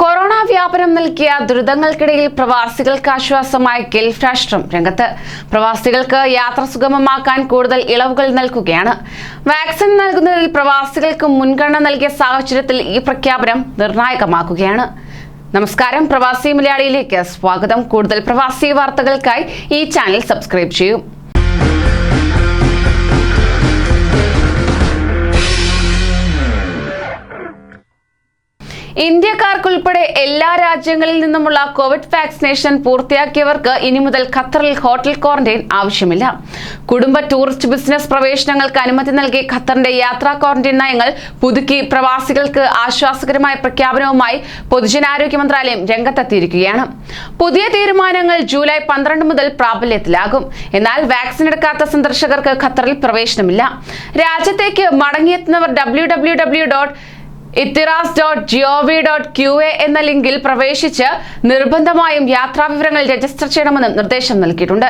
Corona വ്യാപനം നൽകിയ ദുരിതങ്ങൾക്കിടയിൽ പ്രവാസികൾക്ക് ആശ്വാസമായി ഗൾഫ് രാഷ്ട്രം രംഗത്ത്. പ്രവാസികൾക്ക് യാത്ര സുഗമമാക്കാൻ കൂടുതൽ ഇളവുകൾ നൽകുകയാണ്. വാക്സിൻ നൽകുന്നതിൽ പ്രവാസികൾക്ക് മുൻഗണന നൽകിയ സാഹചര്യത്തിൽ ഈ പ്രഖ്യാപനം നിർണായകമാക്കുകയാണ് നമസ്കാരം പ്രവാസി മലയാളിയിലേക്ക് സ്വാഗതം. കൂടുതൽ പ്രവാസി വാർത്തകൾക്കായി ഈ ചാനൽ സബ്സ്ക്രൈബ് ചെയ്യൂ. ഇന്ത്യക്കാർക്കുൾപ്പെടെ എല്ലാ രാജ്യങ്ങളിൽ നിന്നുമുള്ള കോവിഡ് വാക്സിനേഷൻ പൂർത്തിയാക്കിയവർക്ക് ഇനി മുതൽ ഖത്തറിൽ ഹോട്ടൽ ക്വാറന്റൈൻ ആവശ്യമില്ല. കുടുംബ ടൂറിസ്റ്റ് ബിസിനസ് പ്രവേശനങ്ങൾക്ക് അനുമതി നൽകി ഖത്തറിന്റെ യാത്രാ ക്വാറന്റൈൻ നയങ്ങൾ പുതുക്കി പ്രവാസികൾക്ക് ആശ്വാസകരമായ പ്രഖ്യാപനവുമായി പൊതുജനാരോഗ്യ മന്ത്രാലയം രംഗത്തെത്തിയിരിക്കുകയാണ്. പുതിയ തീരുമാനങ്ങൾ ജൂലൈ പന്ത്രണ്ട് മുതൽ പ്രാബല്യത്തിലാകും. എന്നാൽ വാക്സിൻ എടുക്കാത്ത സന്ദർശകർക്ക് ഖത്തറിൽ പ്രവേശനമില്ല. രാജ്യത്തേക്ക് മടങ്ങിയെത്തുന്നവർ W W W dot Ehteraz dot G O V dot Q ലിങ്കിൽ പ്രവേശിച്ച് നിർബന്ധമായും യാത്രാവിവരങ്ങൾ രജിസ്റ്റർ ചെയ്യണമെന്നും നിർദ്ദേശം നൽകിയിട്ടുണ്ട്.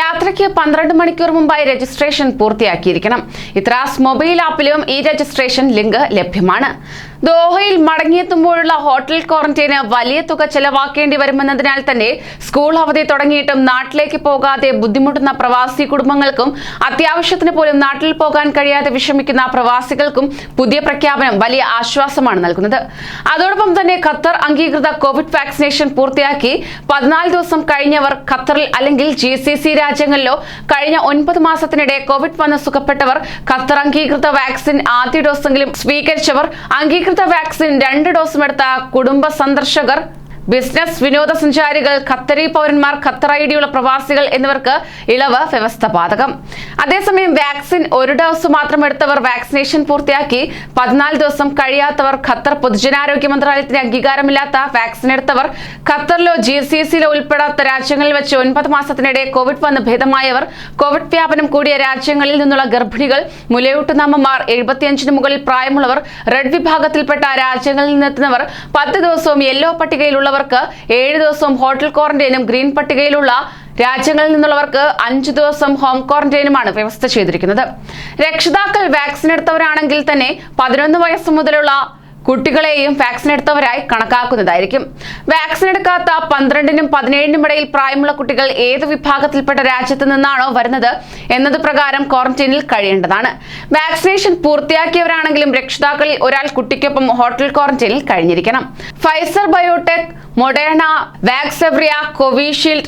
യാത്രയ്ക്ക് പന്ത്രണ്ട് മണിക്കൂർ മുമ്പായി രജിസ്ട്രേഷൻ പൂർത്തിയാക്കിയിരിക്കണം. ഇത്രാസ് മൊബൈൽ ആപ്പിലും ഈ രജിസ്ട്രേഷൻ ലിങ്ക് ലഭ്യമാണ്. ദോഹയിൽ മടങ്ങിയെത്തുമ്പോഴുള്ള ഹോട്ടൽ ക്വാറന്റൈന് വലിയ തുക ചെലവാക്കേണ്ടി വരുമെന്നതിനാൽ തന്നെ സ്കൂൾ അവധി തുടങ്ങിയിട്ടും നാട്ടിലേക്ക് പോകാതെ ബുദ്ധിമുട്ടുന്ന പ്രവാസി കുടുംബങ്ങൾക്കും അത്യാവശ്യത്തിന് പോലും നാട്ടിൽ പോകാൻ കഴിയാതെ വിഷമിക്കുന്ന പ്രവാസികൾക്കും പുതിയ പ്രഖ്യാപനം വലിയ ആശ്വാസമാണ് നൽകുന്നത്. അതോടൊപ്പം തന്നെ ഖത്തർ അംഗീകൃത കോവിഡ് വാക്സിനേഷൻ പൂർത്തിയാക്കി പതിനാല് ദിവസം കഴിഞ്ഞവർ ഖത്തറിൽ അല്ലെങ്കിൽ ജി രാജ്യങ്ങളിലോ കഴിഞ്ഞ ഒൻപത് മാസത്തിനിടെ കോവിഡ് വന്ന് സുഖപ്പെട്ടവർ ഖത്തർ അംഗീകൃത വാക്സിൻ ആദ്യ ഡോസെങ്കിലും സ്വീകരിച്ചവർ അംഗീകൃത വാക്സിൻ രണ്ട് ഡോസും എടുത്ത കുടുംബ സന്ദർശകർ ബിസിനസ് വിനോദസഞ്ചാരികൾ ഖത്തറി പൗരന്മാർ ഖത്തർ ഐ ഡിയുള്ള പ്രവാസികൾ എന്നിവർക്ക് ഇളവ് വ്യവസ്ഥ ബാധകം അതേസമയം വാക്സിൻ ഒരു ഡോസ് മാത്രം എടുത്തവർ വാക്സിനേഷൻ പൂർത്തിയാക്കി പതിനാല് ദിവസം കഴിയാത്തവർ ഖത്തർ പൊതുജനാരോഗ്യ മന്ത്രാലയത്തിന് അംഗീകാരമില്ലാത്ത വാക്സിൻ എടുത്തവർ ഖത്തറിലോ ജി സി സിയിലോ ഉൾപ്പെടാത്ത രാജ്യങ്ങളിൽ വെച്ച് ഒൻപത് മാസത്തിനിടെ കോവിഡ് വന്ന് ഭേദമായവർ കോവിഡ് വ്യാപനം കൂടിയ രാജ്യങ്ങളിൽ നിന്നുള്ള ഗർഭിണികൾ മുലയൂട്ടുന്നമ്മമാർ എഴുപത്തിയഞ്ചിന് മുകളിൽ പ്രായമുള്ളവർ റെഡ് വിഭാഗത്തിൽപ്പെട്ട രാജ്യങ്ങളിൽ നിന്നെത്തുന്നവർ പത്ത് ദിവസവും യെല്ലോ പട്ടികയിലുള്ളവർക്ക് ഏഴ് ദിവസം ഹോട്ടൽ ക്വാറന്റൈനും ഗ്രീൻ പട്ടികയിലുള്ള രാജ്യങ്ങളിൽ നിന്നുള്ളവർക്ക് അഞ്ചു ദിവസം ഹോം ക്വാറന്റൈനുമാണ് വ്യവസ്ഥ ചെയ്തിരിക്കുന്നത്. രക്ഷിതാക്കൾ വാക്സിൻ എടുത്തവരാണെങ്കിൽ തന്നെ പതിനൊന്ന് വയസ്സ് മുതലുള്ള കുട്ടികളെയും വാക്സിൻ എടുത്തവരായി കണക്കാക്കുന്നതായിരിക്കും. വാക്സിൻ എടുക്കാത്ത പന്ത്രണ്ടിനും പതിനേഴിനും ഇടയിൽ പ്രായമുള്ള കുട്ടികൾ ഏത് വിഭാഗത്തിൽപ്പെട്ട രാജ്യത്ത് നിന്നാണോ വരുന്നത് എന്നത് പ്രകാരം ക്വാറന്റൈനിൽ കഴിയേണ്ടതാണ്. വാക്സിനേഷൻ പൂർത്തിയാക്കിയവരാണെങ്കിലും രക്ഷിതാക്കളിൽ ഒരാൾ കുട്ടിക്കൊപ്പം ഹോട്ടൽ ക്വാറന്റൈനിൽ കഴിഞ്ഞിരിക്കണം. Pfizer BioNTech Moderna Vaxzevria Covishield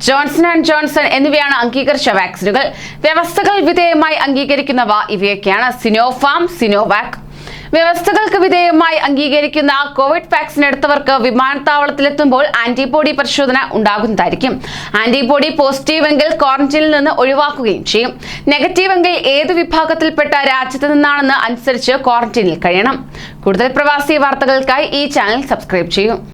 Johnson and Johnson എന്നിവയാണ് അംഗീകരിച്ച വാക്സിനുകൾ. വ്യവസ്ഥകൾ വിധേയമായി അംഗീകരിക്കുന്നവ ഇവയൊക്കെയാണ്. Sinopharm Sinovac. വ്യവസ്ഥകൾക്ക് വിധേയമായി അംഗീകരിക്കുന്ന കോവിഡ് വാക്സിൻ എടുത്തവർക്ക് വിമാനത്താവളത്തിലെത്തുമ്പോൾ ആന്റിബോഡി പരിശോധന ഉണ്ടാകുന്നതായിരിക്കും. ആന്റിബോഡി പോസിറ്റീവ് എങ്കിൽ ക്വാറന്റൈനിൽ നിന്ന് ഒഴിവാക്കുകയും ചെയ്യും. നെഗറ്റീവ് എങ്കിൽ ഏത് വിഭാഗത്തിൽപ്പെട്ട രാജ്യത്ത് നിന്നാണെന്ന് അനുസരിച്ച് ക്വാറന്റൈനിൽ കഴിയണം. കൂടുതൽ പ്രവാസി വാർത്തകൾക്കായി ഈ ചാനൽ സബ്സ്ക്രൈബ് ചെയ്യും.